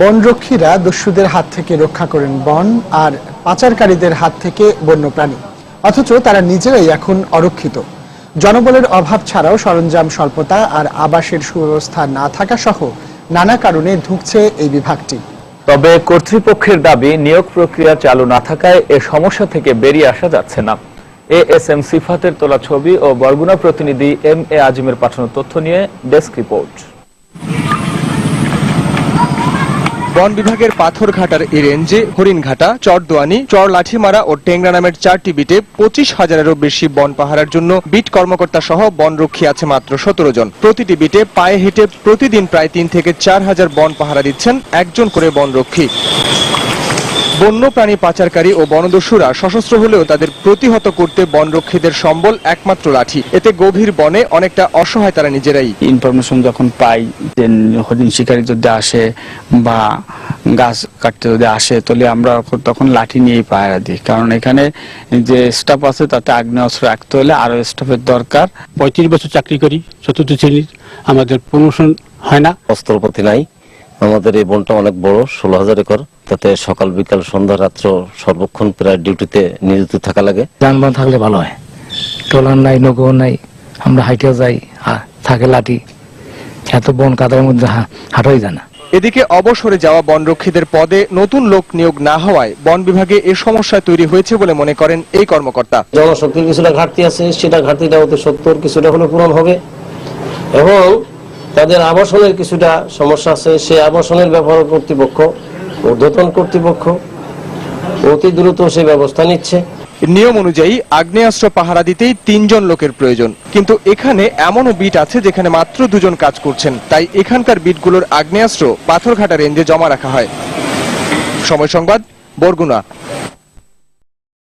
বনরক্ষীরা দস্যুদের হাত থেকে রক্ষা করেন বন আর পাচারকারীদের হাত থেকে বন্যপ্রাণী। অথচ তারা নিজেরাই এখন অরক্ষিত। জনবলের অভাব ছাড়াও সরঞ্জাম স্বল্পতা আর আবাসের সুব্যবস্থা না থাকা সহ নানা কারণে ধুঁকছে এই বিভাগটি। তবে কর্তৃপক্ষের দাবি, নিয়োগ প্রক্রিয়া চালু না থাকায় এ সমস্যা থেকে বেরিয়ে আসা যাচ্ছে না। এ এস এম সিফাতের তোলা ছবি ও বরগুনা প্রতিনিধি এম এ আজিমের পাঠানো তথ্য নিয়ে ডেস্ক রিপোর্ট। বন বিভাগের পাথরঘাটার এ রেঞ্জে হরিণঘাটা, চরদোয়ানি চর লাঠিমারা ও টেংরা নামের চারটি বিটে পঁচিশ হাজারেরও বেশি বন পাহারার জন্য বিট কর্মকর্তা সহ বনরক্ষী আছে মাত্র সতেরো জন। প্রতিটি বিটে পায়ে হেঁটে প্রতিদিন প্রায় তিন থেকে চার হাজার বন পাহারা দিচ্ছেন একজন করে বনরক্ষী। বন্যপ্রাণী পাচারকারী ও বনদস্যুরা সশস্ত্র হলেও তাদের প্রতিহত করতে বনরক্ষীদের সম্বল একমাত্র লাঠি। এতে গভীর বনে অনেকটা অসহায় তারা নিজেরাই। ইনফরমেশন যখন পাই যে হরিণ শিকারী যদি আসে বা গাছ কাটতে যদি আসে তাহলে আমরা তখন লাঠি নিয়েই পাহারা দিই। কারণ এখানে যে স্টাফ আছে তাতে আগ্নেয়াস্ত্র রাখতে হলে আরও স্টাফের দরকার। পঁয়ত্রিশ বছর চাকরি করি চতুর্থ শ্রেণির আমাদের প্রমোশন হয় না। অস্ত্রপাতি নাই। আমাদের এই বনটা অনেক বড় ষোলো হাজার একর। তাতে সকাল বিকাল সন্ধ্যা রাত্র সর্বক্ষণ প্রায় ডিউটিতে নিয়োজিত থাকা লাগে। যানবাহন থাকলে ভালো হয়। ট্রলার নাই নৌকো নাই আমরা হাইটেও যাই থাকে লাঠি। এত বন কাদার মধ্যে হা- হাঁটাই যায় না। এদিকে অবসরে যাওয়া বনরক্ষীদের পদে নতুন লোক নিয়োগ না হওয়ায় বন বিভাগে এ সমস্যা তৈরি হয়েছে বলে মনে করেন এই কর্মকর্তা। জনশক্তির কিছুটা ঘাটতি আছে সেটা ঘাটতিটা অতি সত্তর কিছুটা হলে পূরণ হবে। এবং তাদের আবাসনের কিছুটা সমস্যা আছে। সেই আবাসনের ব্যবহার কর্তৃপক্ষ, ঊর্ধ্বতন কর্তৃপক্ষ অতি দ্রুত সে ব্যবস্থা নিচ্ছে। নিয়ম অনুযায়ী আগ্নেয়াস্ত্র পাহারা দিতেই তিনজন লোকের প্রয়োজন। কিন্তু এখানে এমনও বিট আছে যেখানে মাত্র দুজন কাজ করছেন। তাই এখানকার বিটগুলোর আগ্নেয়াস্ত্র পাথরঘাটা রেঞ্জে জমা রাখা হয়। সময় সংবাদ, বরগুনা।